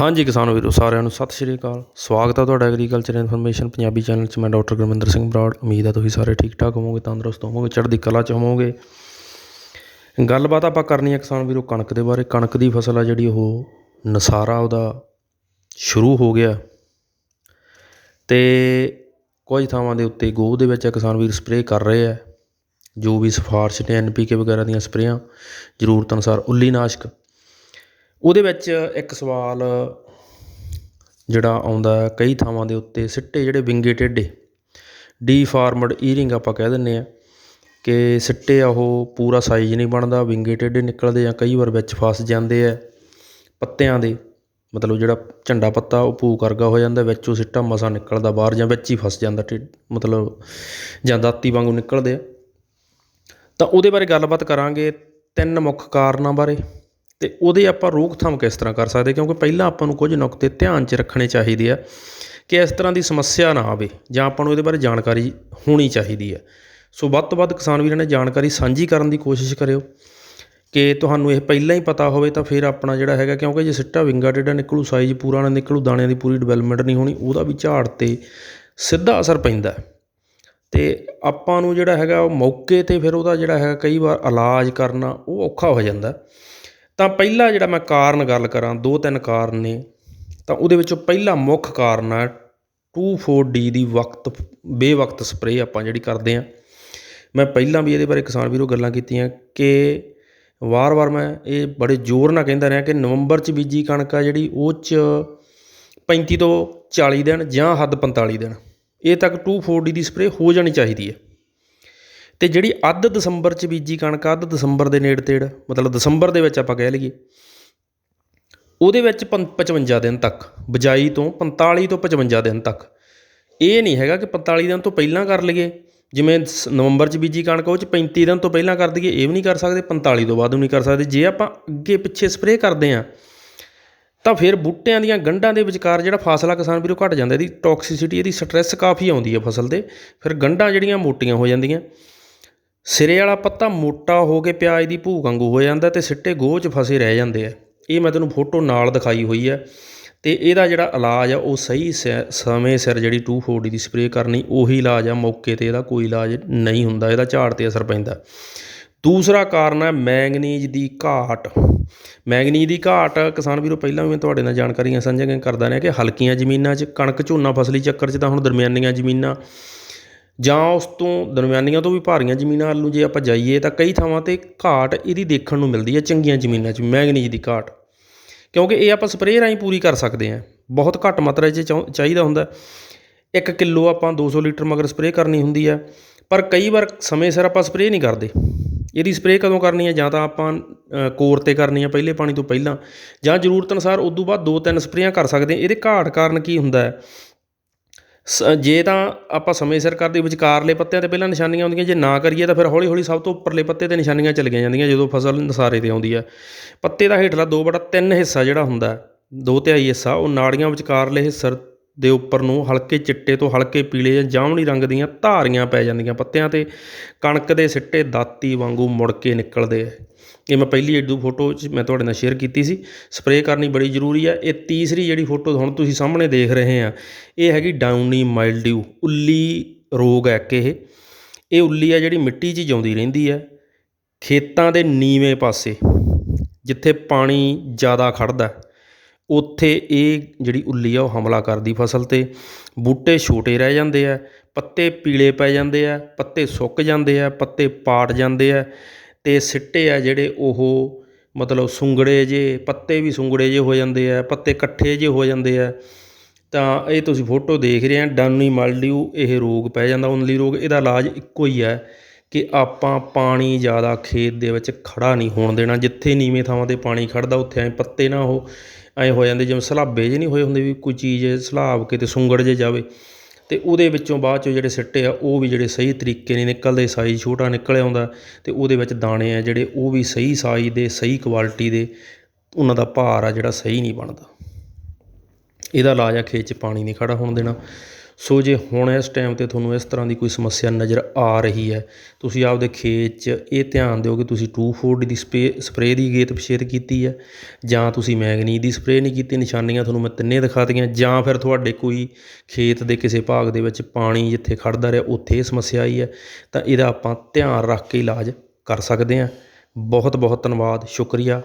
ਹਾਂਜੀ ਕਿਸਾਨ ਵੀਰੋ, ਸਾਰਿਆਂ ਨੂੰ ਸਤਿ ਸ਼੍ਰੀ ਅਕਾਲ। ਸਵਾਗਤ ਹੈ ਤੁਹਾਡਾ ਐਗਰੀਕਲਚਰ ਇਨਫੋਰਮੇਸ਼ਨ ਪੰਜਾਬੀ ਚੈਨਲ 'ਚ। ਮੈਂ ਡਾਕਟਰ ਗੁਰਮਿੰਦਰ ਸਿੰਘ ਬਰਾੜ। ਉਮੀਦ ਹੈ ਤੁਸੀਂ ਸਾਰੇ ਠੀਕ ਠਾਕ ਹੋਵੋਗੇ, ਤੰਦਰੁਸਤ ਹੋਵੋਗੇ, ਚੜ੍ਹਦੀ ਕਲਾ 'ਚ ਹੋਵੋਗੇ। ਗੱਲਬਾਤ ਆਪਾਂ ਕਰਨੀ ਹੈ ਕਿਸਾਨ ਵੀਰੋ ਕਣਕ ਦੇ ਬਾਰੇ। ਕਣਕ ਦੀ ਫਸਲ ਆ ਜਿਹੜੀ ਉਹ ਨਸਾਰਾ ਉਹਦਾ ਸ਼ੁਰੂ ਹੋ ਗਿਆ। ਤੇ ਕੁਝ ਥਾਵਾਂ ਦੇ ਉੱਤੇ ਗੋਹ ਦੇ ਵਿੱਚ ਕਿਸਾਨ ਵੀਰ ਸਪਰੇਅ ਕਰ ਰਹੇ ਆ। ਜੋ ਵੀ ਸਿਫਾਰਸ਼ ਨੇ ਐਨਪੀਕੇ ਵਗੈਰਾ ਦੀਆਂ ਸਪਰੇਆਂ, ਜ਼ਰੂਰਤ ਅਨੁਸਾਰ ਉੱਲੀ ਨਾਸ਼ਕ ਉਹਦੇ ਵਿੱਚ ਇੱਕ ਸਵਾਲ ਜਿਹੜਾ ਆਉਂਦਾ ਕਈ ਥਾਵਾਂ ਦੇ ਉੱਤੇ ਸਿੱਟੇ ਜਿਹੜੇ ਵਿੰਗੇ ਟੇਢੇ, ਡੀਫਾਰਮਡ ਈਅਰਿੰਗ ਆਪਾਂ ਕਹਿ ਦਿੰਦੇ ਆ ਕਿ ਸਿੱਟੇ ਆ ਉਹ ਪੂਰਾ ਸਾਈਜ਼ ਨਹੀਂ ਬਣਦਾ, ਵਿੰਗੇ ਟੇਢੇ ਨਿਕਲਦੇ ਆ, ਕਈ ਵਾਰ ਵਿੱਚ ਫਸ ਜਾਂਦੇ ਆ ਪੱਤਿਆਂ ਦੇ, ਮਤਲਬ ਜਿਹੜਾ ਝੰਡਾ ਪੱਤਾ ਉਹ ਭੂ ਕਰਗਾ ਹੋ ਜਾਂਦਾ, ਵਿੱਚੋਂ ਸਿੱਟਾ ਮਸਾ ਨਿਕਲਦਾ ਬਾਹਰ ਜਾਂ ਵਿੱਚ ਹੀ ਫਸ ਜਾਂਦਾ ਟੇ ਮਤਲਬ ਜਾਂ ਦਾਤੀ ਵਾਂਗੂ ਨਿਕਲਦੇ ਆ। ਤਾਂ ਉਹਦੇ ਬਾਰੇ ਗੱਲਬਾਤ ਕਰਾਂਗੇ ਤਿੰਨ ਮੁੱਖ ਕਾਰਨਾਂ ਬਾਰੇ। ਤੇ ਉਹਦੇ ਆਪਾਂ ਰੋਕਥਾਮ ਕਿਸ ਤਰ੍ਹਾਂ ਕਰ ਸਕਦੇ, ਕਿਉਂਕਿ ਪਹਿਲਾਂ ਆਪਾਂ ਨੂੰ ਕੁਝ ਨੁਕਤੇ ਧਿਆਨ 'ਚ ਰੱਖਣੇ ਚਾਹੀਦੇ ਆ ਕਿ ਇਸ ਤਰ੍ਹਾਂ ਦੀ ਸਮੱਸਿਆ ਨਾ ਆਵੇ ਜਾਂ ਆਪਾਂ ਨੂੰ ਇਹਦੇ ਬਾਰੇ ਜਾਣਕਾਰੀ ਹੋਣੀ ਚਾਹੀਦੀ ਹੈ ਸੋ ਵੱਧ ਤੋਂ ਵੱਧ ਕਿਸਾਨ ਵੀਰਾਂ ਨੇ ਜਾਣਕਾਰੀ ਸਾਂਝੀ ਕਰਨ ਦੀ ਕੋਸ਼ਿਸ਼ ਕਰਿਓ ਕਿ ਤੁਹਾਨੂੰ ਇਹ ਪਹਿਲਾਂ ਹੀ ਪਤਾ ਹੋਵੇ ਤਾਂ ਫਿਰ ਆਪਣਾ ਜਿਹੜਾ ਹੈਗਾ, ਕਿਉਂਕਿ ਜੇ ਸਿੱਟਾ ਵਿੰਗਾ ਟੇਢਾ ਨਿਕਲੂ, ਸਾਈਜ਼ ਪੂਰਾ ਨਾ ਨਿਕਲੂ, ਦਾਣਿਆਂ ਦੀ ਪੂਰੀ ਡਿਵੈਲਪਮੈਂਟ ਨਹੀਂ ਹੋਣੀ, ਉਹਦਾ ਵੀ ਝਾੜ ਤੇ ਸਿੱਧਾ ਅਸਰ ਪੈਂਦਾ ਹੈ। ਤੇ ਆਪਾਂ ਨੂੰ ਜਿਹੜਾ ਹੈਗਾ ਉਹ ਮੌਕੇ ਤੇ ਫਿਰ ਉਹਦਾ ਜਿਹੜਾ ਹੈਗਾ ਕਈ ਵਾਰ ਇਲਾਜ ਕਰਨਾ ਉਹ ਔਖਾ ਹੋ ਜਾਂਦਾ ਤਾਂ ਪਹਿਲਾ ਜਿਹੜਾ ਮੈਂ ਕਾਰਨ ਗੱਲ ਕਰਾਂ ਦੋ ਤਿੰਨ ਕਾਰਨ ਨੇ ਤਾਂ ਉਹਦੇ ਵਿੱਚੋਂ ਪਹਿਲਾ ਮੁੱਖ ਕਾਰਨ ਹੈ 24D ਦੀ ਵਕਤ ਬੇਵਕਤ ਸਪਰੇਅ ਆਪਾਂ ਜਿਹੜੀ ਕਰਦੇ ਆ ਮੈਂ ਪਹਿਲਾਂ ਵੀ ਇਹਦੇ ਬਾਰੇ ਕਿਸਾਨ ਵੀਰੋ ਗੱਲਾਂ ਕੀਤੀਆਂ ਕਿ ਵਾਰ-ਵਾਰ ਮੈਂ ਇਹ ਬੜੇ ਜ਼ੋਰ ਨਾਲ ਕਹਿੰਦਾ ਰਿਹਾ ਕਿ ਨਵੰਬਰ 'ਚ ਬੀਜੀ ਕਣਕ ਆ ਜਿਹੜੀ ਉਹ 'ਚ 35 ਤੋਂ 40 ਦਿਨ ਜਾਂ ਹੱਦ 45 ਦਿਨ। ਇਹ ਤੱਕ 2,4-D ਦੀ ਸਪਰੇਅ ਹੋ ਜਾਣੀ ਚਾਹੀਦੀ ਹੈ। ਤੇ ਜਿਹੜੀ ਅੱਧ ਦਸੰਬਰ 'ਚ ਬੀਜੀ ਕਣਕ, ਅੱਧ ਦਸੰਬਰ ਦੇ ਨੇੜੇ ਤੇੜ, ਮਤਲਬ ਦਸੰਬਰ ਦੇ ਵਿੱਚ ਆਪਾਂ ਕਹਿ ਲਈਏ, ਉਹਦੇ ਵਿੱਚ ਪੰ- 55 ਦਿਨ ਤੱਕ, ਬਜਾਈ ਤੋਂ 45 ਤੋਂ 55 ਦਿਨ ਤੱਕ। ਇਹ ਨਹੀਂ ਹੈਗਾ ਕਿ 45 ਦਿਨ ਤੋਂ ਪਹਿਲਾਂ ਕਰ ਲਈਏ, ਜਿਵੇਂ ਸ- ਨਵੰਬਰ 'ਚ ਬੀਜੀ ਕਣਕ, ਉਹ 'ਚ 35 ਦਿਨ ਤੋਂ ਪਹਿਲਾਂ ਕਰ ਦਈਏ, ਇਹ ਵੀ ਨਹੀਂ ਕਰ ਸਕਦੇ 45 ਤੋਂ ਬਾਅਦ ਵੀ ਨਹੀਂ ਕਰ ਸਕਦੇ। ਜੇ ਆਪਾਂ ਅੱਗੇ ਪਿੱਛੇ ਸਪਰੇਅ ਕਰਦੇ ਹਾਂ, ਤਾਂ ਫਿਰ ਬੂਟਿਆਂ ਦੀਆਂ ਗੰਢਾਂ ਦੇ ਵਿਚਕਾਰ ਜਿਹੜਾ ਫਾਸਲਾ ਕਿਸਾਨ ਵੀਰੋ ਘਟ ਜਾਂਦਾ, ਇਹਦੀ ਟੌਕਸਿਸਿਟੀ ਇਹਦੀ ਸਟ੍ਰੈਸ ਕਾਫੀ ਆਉਂਦੀ ਹੈ ਫਸਲ ਤੇ, ਫਿਰ ਗੰਢਾਂ ਜਿਹੜੀਆਂ ਮੋਟੀਆਂ ਹੋ ਜਾਂਦੀਆਂ। ਸਿਰੇ ਵਾਲਾ ਪੱਤਾ ਮੋਟਾ ਹੋ ਕੇ ਪਿਆਜ਼ ਦੀ ਭੂਕ ਵਾਂਗੂ ਹੋ ਜਾਂਦਾ ਅਤੇ ਸਿੱਟੇ ਗੋਹ 'ਚ ਫਸੇ ਰਹਿ ਜਾਂਦੇ ਆ। ਇਹ ਮੈਂ ਤੈਨੂੰ ਫੋਟੋ ਨਾਲ ਦਿਖਾਈ ਹੋਈ ਹੈ ਅਤੇ ਇਹਦਾ ਜਿਹੜਾ ਇਲਾਜ ਆ, ਉਹ ਸਹੀ ਸ- ਸਮੇਂ ਸਿਰ ਜਿਹੜੀ ਟੂ ਫੋਰ ਡੀ ਦੀ ਸਪਰੇਅ ਕਰਨੀ, ਉਹੀ ਇਲਾਜ ਆ, ਮੌਕੇ ਤੇ ਇਹਦਾ ਕੋਈ ਇਲਾਜ ਨਹੀਂ ਹੁੰਦਾ, ਇਹਦਾ ਝਾੜ ਤੇ ਅਸਰ ਪੈਂਦਾ। ਦੂਸਰਾ ਕਾਰਨ ਹੈ ਮੈਂਗਨੀਜ਼ ਦੀ ਘਾਟ। ਮੈਂਗਨੀਜ਼ ਦੀ ਘਾਟ, ਕਿਸਾਨ ਵੀਰੋ, ਪਹਿਲਾਂ ਵੀ ਮੈਂ ਤੁਹਾਡੇ ਨਾਲ ਜਾਣਕਾਰੀਆਂ ਸਾਂਝੀਆਂ ਕਰਦਾ ਰਿਹਾ ਕਿ ਹਲਕੀਆਂ ਜ਼ਮੀਨਾਂ 'ਚ, ਕਣਕ ਝੋਨਾ ਫਸਲੀ ਚੱਕਰ 'ਚ ਤਾਂ ਹੁਣ ਦਰਮਿਆਨੀਆਂ ਜ਼ਮੀਨਾਂ ਜਾਂ ਉਸ ਤੋਂ ਦਰਮਿਆਨੀਆਂ ਤੋਂ ਵੀ ਭਾਰੀਆਂ ਜ਼ਮੀਨਾਂ ਵੱਲ ਨੂੰ ਜੇ ਆਪਾਂ ਜਾਈਏ ਤਾਂ ਕਈ ਥਾਵਾਂ ਤੇ ਘਾਟ ਇਹਦੀ ਦੇਖਣ ਨੂੰ ਮਿਲਦੀ ਹੈ, ਚੰਗੀਆਂ ਜ਼ਮੀਨਾਂ 'ਚ ਮੈਂਗਨੀਜ਼ ਦੀ ਘਾਟ। ਕਿਉਂਕਿ ਇਹ ਆਪਾਂ ਸਪਰੇਅ ਰਾਹੀਂ ਪੂਰੀ ਕਰ ਸਕਦੇ ਹਾਂ। ਬਹੁਤ ਘੱਟ ਮਾਤਰਾ 'ਚ ਚਾਹੁ- ਚਾਹੀਦਾ ਹੁੰਦਾ 1 ਕਿਲੋ ਆਪਾਂ 200 ਲੀਟਰ ਮਗਰ ਸਪਰੇਅ ਕਰਨੀ ਹੁੰਦੀ ਹੈ। ਪਰ ਕਈ ਵਾਰ ਸਮੇਂ ਸਿਰ ਆਪਾਂ ਸਪਰੇਅ ਨਹੀਂ ਕਰਦੇ। ਇਹਦੀ ਸਪਰੇਅ ਕਦੋਂ ਕਰਨੀ ਹੈ? ਜਾਂ ਤਾਂ ਆਪਾਂ ਕੋਰ ਤੇ ਕਰਨੀ ਹੈ ਪਹਿਲੇ ਪਾਣੀ ਤੋਂ ਪਹਿਲਾਂ। ਜਾਂ ਜ਼ਰੂਰਤ ਅਨੁਸਾਰ ਉਦੋਂ ਬਾਅਦ ਦੋ ਤਿੰਨ ਸਪਰੇਆਂ ਕਰ ਸਕਦੇ ਹਾਂ। ਇਹਦੇ ਘਾਟ ਕਾਰਨ ਕੀ ਹੁੰਦਾ ਸ- ਜੇ ਤਾਂ ਆਪਾਂ ਸਮੇਂ ਸਿਰ ਕਰਦੇ ਵਿਚਕਾਰਲੇ ਪੱਤਿਆਂ ਤੇ ਪਹਿਲਾਂ ਨਿਸ਼ਾਨੀਆਂ ਆਉਂਦੀਆਂ, ਜੇ ਨਾ ਕਰੀਏ ਤਾਂ ਫਿਰ ਹੌਲੀ ਹੌਲੀ ਸਭ ਤੋਂ ਉੱਪਰਲੇ ਪੱਤੇ ਤੇ ਨਿਸ਼ਾਨੀਆਂ ਚਲੀਆਂ ਜਾਂਦੀਆਂ, ਜਦੋਂ ਫਸਲ ਨਸਾਰੇ ਤੇ ਆਉਂਦੀ ਹੈ। ਪੱਤੇ ਦਾ ਹੇਠਲਾ 2 ਬੜਾ 3 ਹਿੱਸਾ ਜਿਹੜਾ ਹੁੰਦਾ, ਦੋ ਤਿਹਾਈ ਹਿੱਸਾ, ਉਹ ਨਾੜੀਆਂ ਵਿਚਕਾਰਲੇ ਹਿੱਸੇ ਦੇ ਉੱਪਰ ਨੂੰ ਹਲਕੇ ਚਿੱਟੇ ਤੋਂ ਹਲਕੇ ਪੀਲੇ ਜਾਂ ਜਾਮਣੀ ਰੰਗ ਦੀਆਂ ਧਾਰੀਆਂ ਪੈ ਜਾਂਦੀਆਂ ਪੱਤਿਆਂ ਤੇ। ਕਣਕ ਦੇ ਸਿੱਟੇ ਦਾਤੀ ਵਾਂਗੂ ਮੁੜ ਕੇ ਨਿਕਲਦੇ ਆ। ਇਹ ਮੈਂ ਪਹਿਲੀ ਏਡੂ ਫੋਟੋ 'ਚ ਮੈਂ ਤੁਹਾਡੇ ਨਾਲ ਸ਼ੇਅਰ ਕੀਤੀ ਸੀ। ਸਪਰੇਅ ਕਰਨੀ ਬੜੀ ਜ਼ਰੂਰੀ ਹੈ ਇਹ ਤੀਸਰੀ ਜਿਹੜੀ ਫੋਟੋ ਹੁਣ ਤੁਸੀਂ ਸਾਹਮਣੇ ਦੇਖ ਰਹੇ ਆ, ਇਹ ਹੈਗੀ ਡਾਊਨੀ ਮਾਈਲਡਿਊ, ਉੱਲੀ ਰੋਗ ਹੈ ਕਿ ਇਹ। ਇਹ ਉੱਲੀ ਆ ਜਿਹੜੀ ਮਿੱਟੀ 'ਚ ਜਿਉਂਦੀ ਰਹਿੰਦੀ ਹੈ ਖੇਤਾਂ ਦੇ ਨੀਵੇਂ ਪਾਸੇ, ਜਿੱਥੇ ਪਾਣੀ ਜ਼ਿਆਦਾ ਖੜਦਾ ਉੱਥੇ ਇਹ ਜਿਹੜੀ ਉੱਲੀ ਆ ਉਹ ਹਮਲਾ ਕਰਦੀ ਫਸਲ ਤੇ। ਬੂਟੇ ਛੋਟੇ ਰਹਿ ਜਾਂਦੇ ਆ, ਪੱਤੇ ਪੀਲੇ ਪੈ ਜਾਂਦੇ ਆ, ਪੱਤੇ ਸੁੱਕ ਜਾਂਦੇ ਆ, ਪੱਤੇ ਪਾਟ ਜਾਂਦੇ ਆ ਅਤੇ ਸਿੱਟੇ ਆ ਜਿਹੜੇ ਉਹ ਮਤਲਬ ਸੁੰਗੜੇ ਜਿਹੇ ਪੱਤੇ ਵੀ ਸੁੰਗੜੇ ਜਿਹੇ ਹੋ ਜਾਂਦੇ ਆ, ਪੱਤੇ ਇਕੱਠੇ ਜਿਹੇ ਹੋ ਜਾਂਦੇ ਆ। ਤਾਂ ਇਹ ਤੁਸੀਂ ਫੋਟੋ ਦੇਖ ਰਹੇ ਆ ਡਾਨੀ ਮਲਡਿਊ ਇਹ ਰੋਗ ਪੈ ਜਾਂਦਾ, ਉਨਲੀ ਰੋਗ। ਇਹਦਾ ਇਲਾਜ ਇੱਕੋ ਹੀ ਹੈ ਕਿ ਆਪਾਂ ਪਾਣੀ ਜ਼ਿਆਦਾ ਖੇਤ ਦੇ ਵਿੱਚ ਖੜਾ ਨਹੀਂ ਹੋਣ ਦੇਣਾ, ਜਿੱਥੇ ਨੀਵੇਂ ਥਾਵਾਂ ਤੇ ਪਾਣੀ ਖੜਦਾ ਉੱਥੇ ਐ ਪੱਤੇ ਨਾ ਉਹ ਐਂ ਹੋ ਜਾਂਦੇ ਜਿਵੇਂ ਸਲਾਬੇ ਜੇ ਨਹੀਂ ਹੋਏ ਹੁੰਦੇ ਵੀ ਕੋਈ ਚੀਜ਼ ਸਲਾਬ ਕੇ ਕਿਤੇ ਸੁੰਗੜ ਜੇ ਜਾਵੇ। ਅਤੇ ਉਹਦੇ ਵਿੱਚੋਂ ਬਾਅਦ ਚੋਂ ਜਿਹੜੇ ਸਿੱਟੇ ਆ, ਉਹ ਵੀ ਜਿਹੜੇ ਸਹੀ ਤਰੀਕੇ ਨਹੀਂ ਨਿਕਲਦੇ, ਸਾਈਜ਼ ਛੋਟਾ ਨਿਕਲ ਆਉਂਦਾ ਅਤੇ ਉਹਦੇ ਵਿੱਚ ਦਾਣੇ ਆ ਜਿਹੜੇ ਉਹ ਵੀ ਸਹੀ ਸਾਈਜ਼ ਦੇ, ਸਹੀ ਕੁਆਲਿਟੀ ਦੇ, ਉਹਨਾਂ ਦਾ ਭਾਰ ਆ ਜਿਹੜਾ ਸਹੀ ਨਹੀਂ ਬਣਦਾ। ਇਹਦਾ ਇਲਾਜ ਆ, ਖੇਤ 'ਚ ਪਾਣੀ ਨਹੀਂ ਖੜਾ ਹੋਣ ਦੇਣਾ। ਸੋ ਜੇ ਹੁਣ ਇਸ ਟਾਈਮ 'ਤੇ ਤੁਹਾਨੂੰ ਇਸ ਤਰ੍ਹਾਂ ਦੀ ਕੋਈ ਸਮੱਸਿਆ ਨਜ਼ਰ ਆ ਰਹੀ ਹੈ, ਤੁਸੀਂ ਆਪਦੇ ਖੇਤ 'ਚ ਇਹ ਧਿਆਨ ਦਿਓ ਕਿ ਤੁਸੀਂ ਟੂ ਫੋਰ ਡੀ ਦੀ ਸਪੇ, ਸਪਰੇਅ ਦੀ ਗੇਤ ਪਛੇਤ ਕੀਤੀ ਹੈ, ਜਾਂ ਤੁਸੀਂ ਮੈਗਨੀ ਦੀ ਸਪਰੇਅ ਨਹੀਂ ਕੀਤੀ, ਨਿਸ਼ਾਨੀਆਂ ਤੁਹਾਨੂੰ ਮੈਂ ਤਿੰਨੇ ਦਿਖਾਤੀਆਂ ਜਾਂ ਫਿਰ ਤੁਹਾਡੇ ਕੋਈ ਖੇਤ ਦੇ ਕਿਸੇ ਭਾਗ ਦੇ ਵਿੱਚ ਪਾਣੀ ਜਿੱਥੇ ਖੜਦਾ ਰਿਹਾ, ਉੱਥੇ ਇਹ ਸਮੱਸਿਆ ਆਈ ਹੈ, ਤਾਂ ਇਹਦਾ ਆਪਾਂ ਧਿਆਨ ਰੱਖ ਕੇ ਇਲਾਜ ਕਰ ਸਕਦੇ ਹਾਂ। ਬਹੁਤ ਬਹੁਤ ਧੰਨਵਾਦ, ਸ਼ੁਕਰੀਆ।